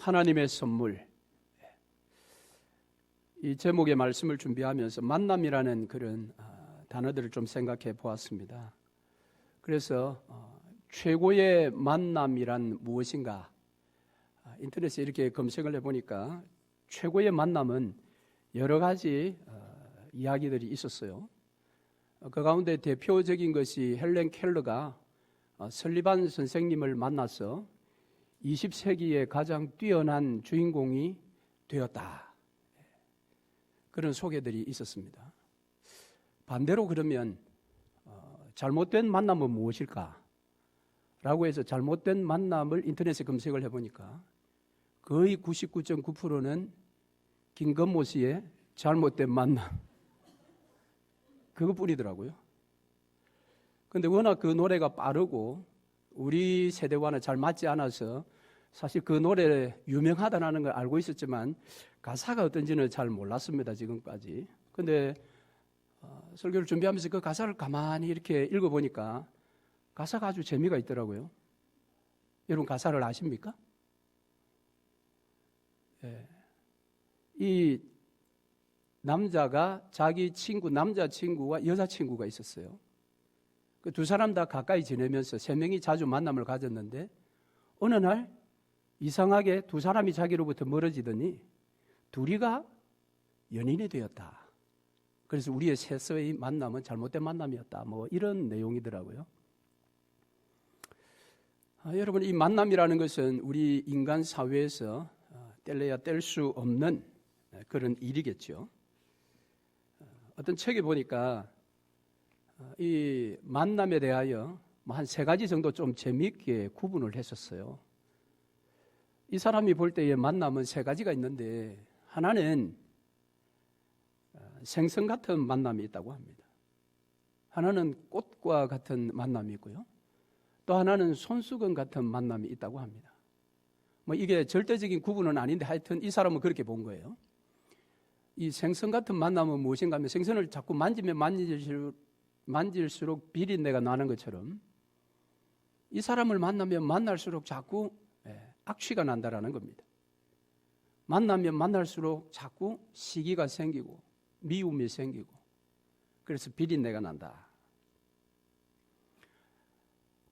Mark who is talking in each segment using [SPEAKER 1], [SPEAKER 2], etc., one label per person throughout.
[SPEAKER 1] 하나님의 선물. 이 제목의 말씀을 준비하면서 만남이라는 그런 아, 단어들을 좀 생각해 보았습니다. 그래서 어, 최고의 만남이란 무엇인가? 아, 인터넷에 이렇게 검색을 해 보니까 최고의 만남은 여러 가지 어, 이야기들이 있었어요. 어, 그 가운데 대표적인 것이 헬렌 켈러가 어, 설리반 선생님을 만나서 20세기의 가장 뛰어난 주인공이 되었다. 그런 소개들이 있었습니다. 반대로 그러면 어, 잘못된 만남은 무엇일까? 라고 해서 잘못된 만남을 인터넷에 검색을 해보니까 거의 99.9%는 김건모 씨의 잘못된 만남. 그것뿐이더라고요. 근데 워낙 그 노래가 빠르고 우리 세대와는 잘 맞지 않아서 사실 그 노래 유명하다는 걸 알고 있었지만 가사가 어떤지는 잘 몰랐습니다 지금까지. 근데 어, 설교를 준비하면서 그 가사를 가만히 이렇게 읽어보니까 가사가 아주 재미가 있더라고요. 여러분 가사를 아십니까? 예. 이 남자가 자기 친구 남자 친구와 여자 친구가 있었어요. 그 두 사람 다 가까이 지내면서 세 명이 자주 만남을 가졌는데 어느 날 이상하게 두 사람이 자기로부터 멀어지더니 둘이가 연인이 되었다. 그래서 우리의 세서의 만남은 잘못된 만남이었다. 뭐 이런 내용이더라고요. 아, 여러분 이 만남이라는 것은 우리 인간 사회에서 어, 뗄래야 뗄 수 없는 그런 일이겠죠. 어, 어떤 책에 보니까 어, 이 만남에 대하여 뭐한세 가지 정도 좀 재미있게 구분을 했었어요. 이 사람이 볼 때의 만남은 세 가지가 있는데 하나는 생선 같은 만남이 있다고 합니다. 하나는 꽃과 같은 만남이 있고요. 또 하나는 손수건 같은 만남이 있다고 합니다. 뭐 이게 절대적인 구분은 아닌데 하여튼 이 사람은 그렇게 본 거예요. 이 생선 같은 만남은 무엇인가 하면 생선을 자꾸 만지면 만질수록, 만질수록 비린내가 나는 것처럼 이 사람을 만나면 만날수록 자꾸 악취가 난다라는 겁니다. 만나면 만날수록 자꾸 시기가 생기고 미움이 생기고 그래서 비린내가 난다.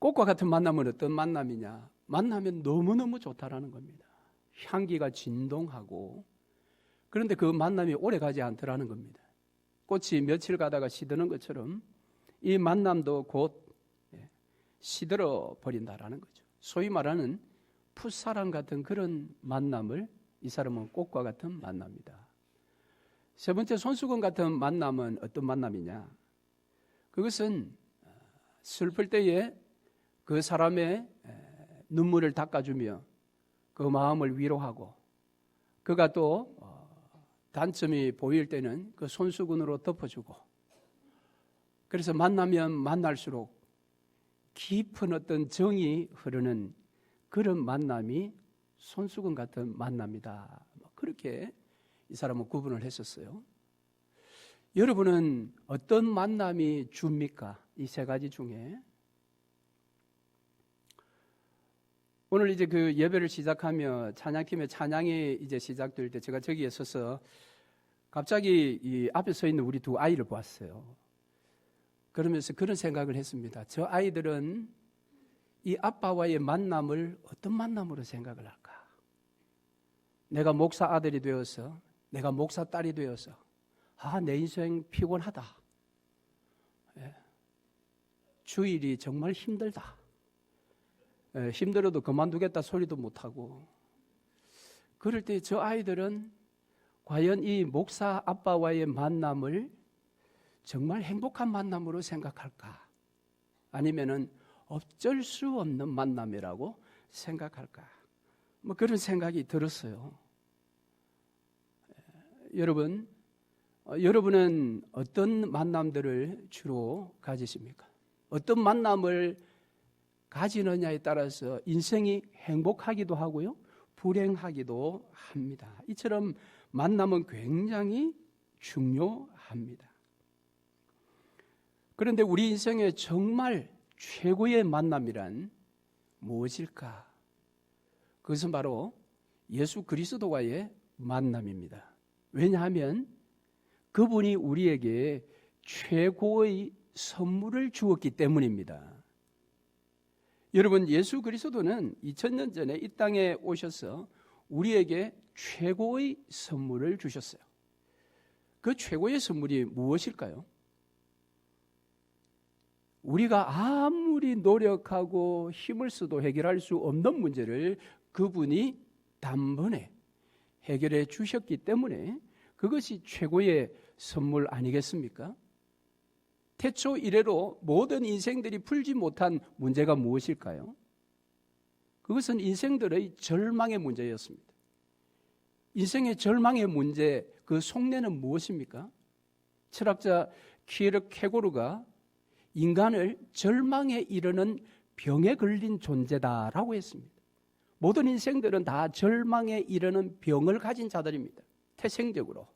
[SPEAKER 1] 꽃과 같은 만남은 어떤 만남이냐? 만나면 너무너무 좋다라는 겁니다. 향기가 진동하고 그런데 그 만남이 오래 가지 않더라는 겁니다. 꽃이 며칠 가다가 시드는 것처럼 이 만남도 곧 예, 시들어 버린다라는 거죠. 소위 말하는 풋사랑 같은 그런 만남을 이 사람은 꽃과 같은 만남이다. 세 번째 손수건 같은 만남은 어떤 만남이냐? 그것은 슬플 때에 그 사람의 눈물을 닦아주며 그 마음을 위로하고 그가 또 어, 단점이 보일 때는 그 손수건으로 덮어주고 그래서 만나면 만날수록 깊은 어떤 정이 흐르는 그런 만남이 손수건 같은 만남이다. 뭐 그렇게 이 사람은 구분을 했었어요. 여러분은 어떤 만남이 줍니까? 이 세 가지 중에. 오늘 이제 그 예배를 시작하며 찬양팀의 찬양이 이제 시작될 때 제가 저기에 서서 갑자기 이 앞에 서 있는 우리 두 아이를 보았어요. 그러면서 그런 생각을 했습니다. 저 아이들은 이 아빠와의 만남을 어떤 만남으로 생각을 할까? 내가 목사 아들이 되어서, 내가 목사 딸이 되어서, 아, 내 인생 피곤하다. 예. 주일이 정말 힘들다. 예, 힘들어도 그만두겠다 소리도 못하고. 그럴 때 저 아이들은 과연 이 목사 아빠와의 만남을 정말 행복한 만남으로 생각할까? 아니면은 어쩔 수 없는 만남이라고 생각할까? 뭐 그런 생각이 들었어요. 여러분, 어, 여러분은 어떤 만남들을 주로 가지십니까? 어떤 만남을 가지느냐에 따라서 인생이 행복하기도 하고요, 불행하기도 합니다. 이처럼 만남은 굉장히 중요합니다. 그런데 우리 인생에 정말 최고의 만남이란 무엇일까? 그것은 바로 예수 그리스도와의 만남입니다. 왜냐하면 그분이 우리에게 최고의 선물을 주었기 때문입니다. 여러분, 예수 그리스도는 2000년 전에 이 땅에 오셔서 우리에게 최고의 선물을 주셨어요. 그 최고의 선물이 무엇일까요? 우리가 아무리 노력하고 힘을 써도 해결할 수 없는 문제를 그분이 단번에 해결해 주셨기 때문에 그것이 최고의 선물 아니겠습니까? 태초 이래로 모든 인생들이 풀지 못한 문제가 무엇일까요? 그것은 인생들의 절망의 문제였습니다. 인생의 절망의 문제, 그 속내는 무엇입니까? 철학자 키에르 케고르가 인간을 절망에 이르는 병에 걸린 존재다라고 했습니다. 모든 인생들은 다 절망에 이르는 병을 가진 자들입니다. 태생적으로.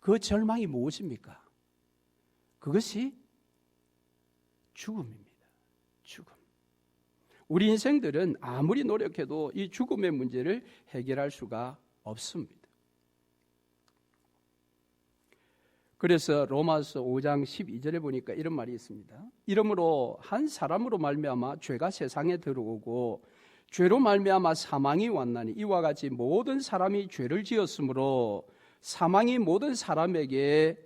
[SPEAKER 1] 그 절망이 무엇입니까? 그것이 죽음입니다. 죽음. 우리 인생들은 아무리 노력해도 이 죽음의 문제를 해결할 수가 없습니다. 그래서 로마서 5장 12절에 보니까 이런 말이 있습니다. 이러므로 한 사람으로 말미암아 죄가 세상에 들어오고 죄로 말미암아 사망이 왔나니 이와 같이 모든 사람이 죄를 지었으므로 사망이 모든 사람에게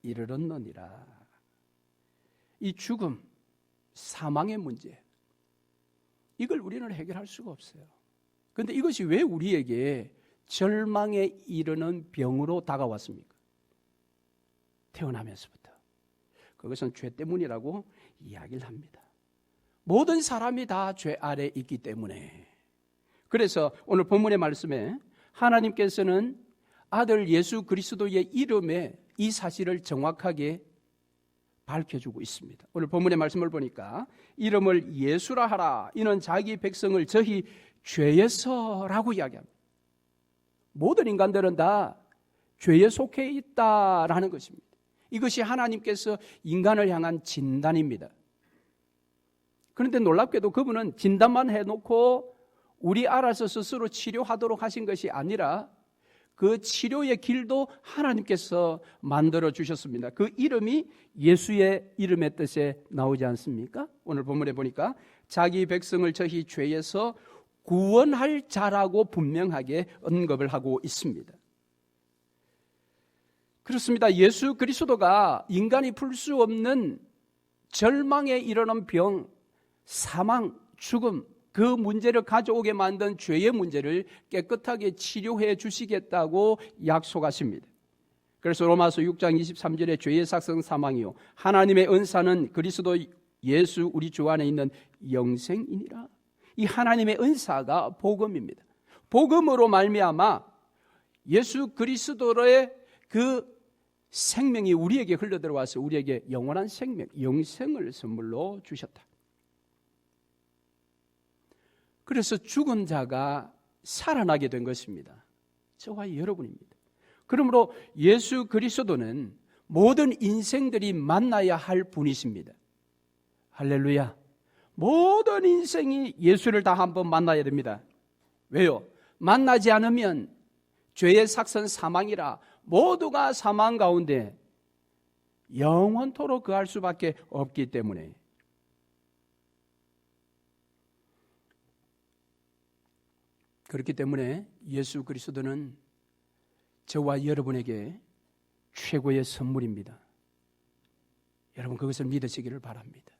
[SPEAKER 1] 이르렀느니라. 이 죽음, 사망의 문제, 이걸 우리는 해결할 수가 없어요. 그런데 이것이 왜 우리에게 절망에 이르는 병으로 다가왔습니까? 태어나면서부터. 그것은 죄 때문이라고 이야기를 합니다. 모든 사람이 다 죄 아래 있기 때문에. 그래서 오늘 본문의 말씀에 하나님께서는 아들 예수 그리스도의 이름에 이 사실을 정확하게 밝혀주고 있습니다. 오늘 본문의 말씀을 보니까 이름을 예수라 하라. 이는 자기 백성을 저희 죄에서라고 이야기합니다. 모든 인간들은 다 죄에 속해 있다라는 것입니다. 이것이 하나님께서 인간을 향한 진단입니다. 그런데 놀랍게도 그분은 진단만 해놓고 우리 알아서 스스로 치료하도록 하신 것이 아니라 그 치료의 길도 하나님께서 만들어 주셨습니다. 그 이름이 예수의 이름의 뜻에 나오지 않습니까? 오늘 본문에 보니까 자기 백성을 저희 죄에서 구원할 자라고 분명하게 언급을 하고 있습니다. 그렇습니다. 예수 그리스도가 인간이 풀 수 없는 절망에 이르는 병, 사망, 죽음, 그 문제를 가져오게 만든 죄의 문제를 깨끗하게 치료해 주시겠다고 약속하십니다. 그래서 로마서 6장 23절에 죄의 삭성 사망이요 하나님의 은사는 그리스도 예수 우리 주 안에 있는 영생이니라. 이 하나님의 은사가 복음입니다. 복음으로 말미암아 예수 그리스도의 그 생명이 우리에게 흘러 들어와서 우리에게 영원한 생명, 영생을 선물로 주셨다. 그래서 죽은 자가 살아나게 된 것입니다. 저와 여러분입니다. 그러므로 예수 그리스도는 모든 인생들이 만나야 할 분이십니다. 할렐루야. 모든 인생이 예수를 다 한번 만나야 됩니다. 왜요? 만나지 않으면 죄의 삭선 사망이라 모두가 사망 가운데 영원토록 그할 수밖에 없기 때문에 그렇기 때문에 예수 그리스도는 저와 여러분에게 최고의 선물입니다. 여러분 그것을 믿으시기를 바랍니다.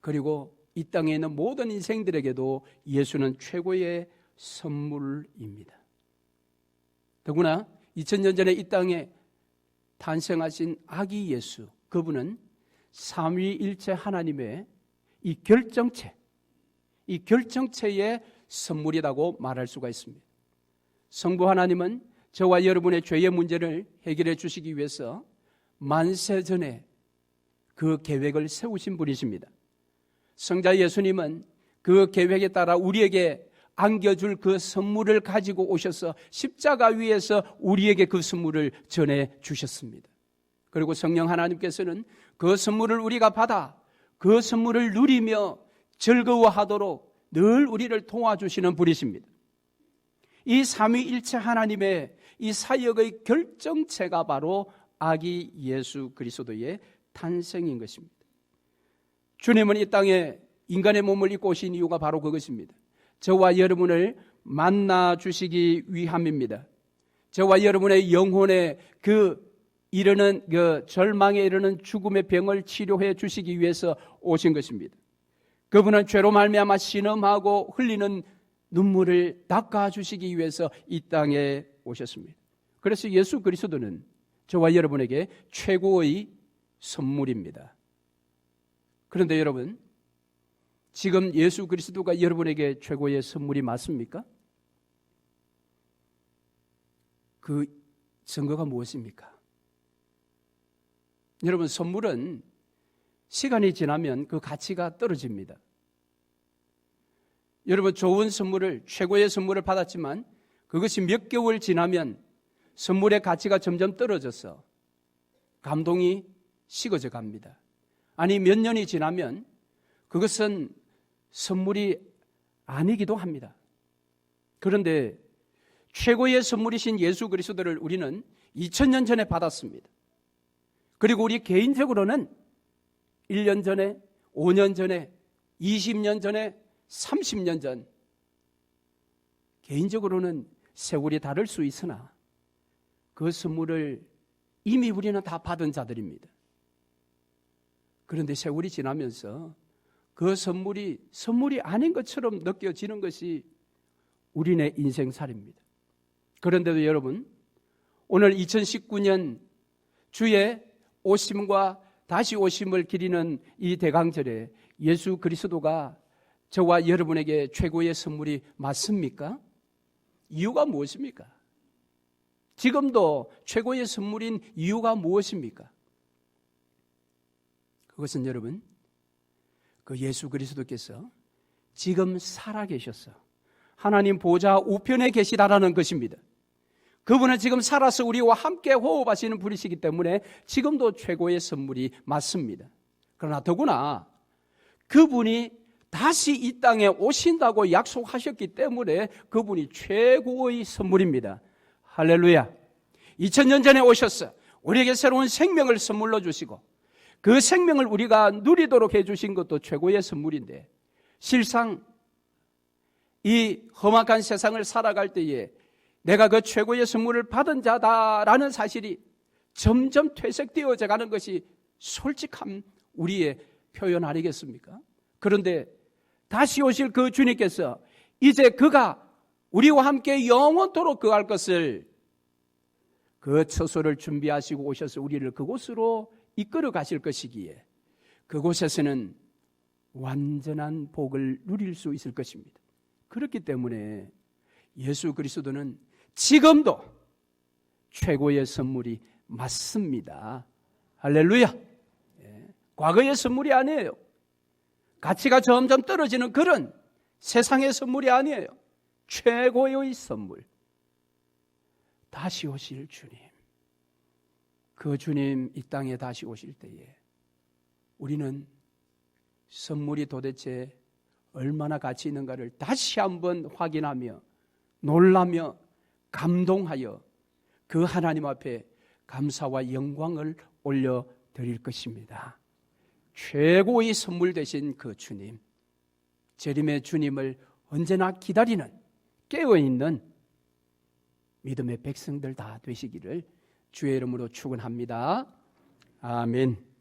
[SPEAKER 1] 그리고 이 땅에 있는 모든 인생들에게도 예수는 최고의 선물입니다. 더구나 2000년 전에 이 땅에 탄생하신 아기 예수, 그분은 삼위일체 하나님의 이 결정체, 이 결정체의 선물이라고 말할 수가 있습니다. 성부 하나님은 저와 여러분의 죄의 문제를 해결해 주시기 위해서 만세 전에 그 계획을 세우신 분이십니다. 성자 예수님은 그 계획에 따라 우리에게 안겨줄 그 선물을 가지고 오셔서 십자가 위에서 우리에게 그 선물을 전해 주셨습니다. 그리고 성령 하나님께서는 그 선물을 우리가 받아 그 선물을 누리며 즐거워하도록 늘 우리를 도와주시는 분이십니다. 이 삼위일체 하나님의 이 사역의 결정체가 바로 아기 예수 그리스도의 탄생인 것입니다. 주님은 이 땅에 인간의 몸을 입고 오신 이유가 바로 그것입니다. 저와 여러분을 만나 주시기 위함입니다. 저와 여러분의 영혼의 그 이르는 그 절망에 이르는 죽음의 병을 치료해 주시기 위해서 오신 것입니다. 그분은 죄로 말미암아 신음하고 흘리는 눈물을 닦아 주시기 위해서 이 땅에 오셨습니다. 그래서 예수 그리스도는 저와 여러분에게 최고의 선물입니다. 그런데 여러분, 지금 예수 그리스도가 여러분에게 최고의 선물이 맞습니까? 그 증거가 무엇입니까? 여러분, 선물은 시간이 지나면 그 가치가 떨어집니다. 여러분, 좋은 선물을, 최고의 선물을 받았지만 그것이 몇 개월 지나면 선물의 가치가 점점 떨어져서 감동이 식어져 갑니다. 아니, 몇 년이 지나면 그것은 선물이 아니기도 합니다. 그런데 최고의 선물이신 예수 그리스도를 우리는 2000년 전에 받았습니다. 그리고 우리 개인적으로는 1년 전에, 5년 전에, 20년 전에, 30년 전, 개인적으로는 세월이 다를 수 있으나 그 선물을 이미 우리는 다 받은 자들입니다. 그런데 세월이 지나면서 그 선물이 선물이 아닌 것처럼 느껴지는 것이 우리네 인생살입니다. 그런데도 여러분, 오늘 2019년 주의 오심과 다시 오심을 기리는 이 대강절에 예수 그리스도가 저와 여러분에게 최고의 선물이 맞습니까? 이유가 무엇입니까? 지금도 최고의 선물인 이유가 무엇입니까? 그것은 여러분, 그 예수 그리스도께서 지금 살아계셔서 하나님 보좌 우편에 계시다라는 것입니다. 그분은 지금 살아서 우리와 함께 호흡하시는 분이시기 때문에 지금도 최고의 선물이 맞습니다. 그러나 더구나 그분이 다시 이 땅에 오신다고 약속하셨기 때문에 그분이 최고의 선물입니다. 할렐루야. 2000년 전에 오셨어. 우리에게 새로운 생명을 선물로 주시고 그 생명을 우리가 누리도록 해주신 것도 최고의 선물인데 실상 이 험악한 세상을 살아갈 때에 내가 그 최고의 선물을 받은 자다라는 사실이 점점 퇴색되어져 가는 것이 솔직한 우리의 표현 아니겠습니까? 그런데 다시 오실 그 주님께서 이제 그가 우리와 함께 영원토록 그할 것을 그 처소를 준비하시고 오셔서 우리를 그곳으로 이끌어 가실 것이기에 그곳에서는 완전한 복을 누릴 수 있을 것입니다. 그렇기 때문에 예수 그리스도는 지금도 최고의 선물이 맞습니다. 할렐루야. 예. 과거의 선물이 아니에요. 가치가 점점 떨어지는 그런 세상의 선물이 아니에요. 최고의 선물. 다시 오실 주님. 그 주님 이 땅에 다시 오실 때에 우리는 선물이 도대체 얼마나 가치 있는가를 다시 한번 확인하며 놀라며 감동하여 그 하나님 앞에 감사와 영광을 올려 드릴 것입니다. 최고의 선물 되신 그 주님, 재림의 주님을 언제나 기다리는 깨어 있는 믿음의 백성들 다 되시기를 주의 이름으로 축원합니다. 아멘.